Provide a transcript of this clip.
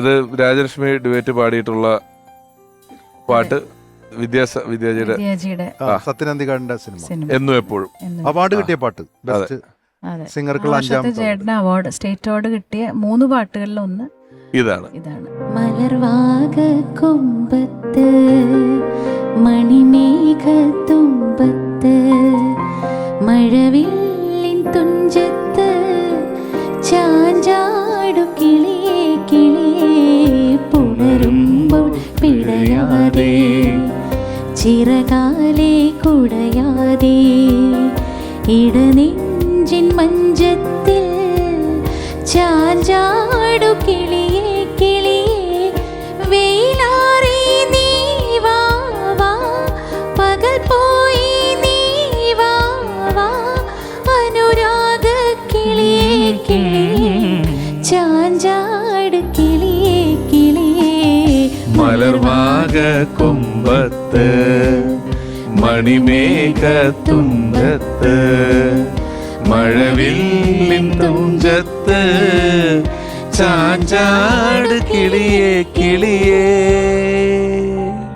ഇത് രാജലക്ഷ്മി ഡിബേറ്റ് പാടിയിട്ടുള്ള പാട്ട് വിദ്യാസ വിദ്യാജിയുടെ വിദ്യാജിയുടെ സത്യനന്ദികാടിന്റെ സിനിമ. എന്നും എപ്പോഴും. ആ അവാർഡ് കിട്ടിയ പാട്ട് ബെസ്റ്റ് അതെ. സിംഗർക്കുള്ള അഞ്ചാമത്തെ ചേട്ടന് അവാർഡ് സ്റ്റേറ്റ് അവാർഡ് കിട്ടിയ മൂന്ന് പാട്ടുകളിൽ ഒന്ന് ഇതാണ്. ഇതാണ്. മലർവാക കൊമ്പത്ത് മണിമേഘ തുമ്പത്ത് മഴവില്ലിൻ ചിറകാലെ കുടയാതെ ഇടനെഞ്ചിൻ മഞ്ചത്തിൽ ചാഞ്ചാടു കിളിയേ കിളിയേ വെയിലാറി നീ പകൽ പോയി നീ അനുരാഗ കിളിയേ കിളിയേ ചാഞ്ചാട് കിളിയേ കിളിയേ മലർവാക കൊമ്പത്ത് തുമ്പത്ത് മഴവില്ലിൻ തുഞ്ചത്ത് ചാഞ്ചാട് കിളിയേ കിളിയേ.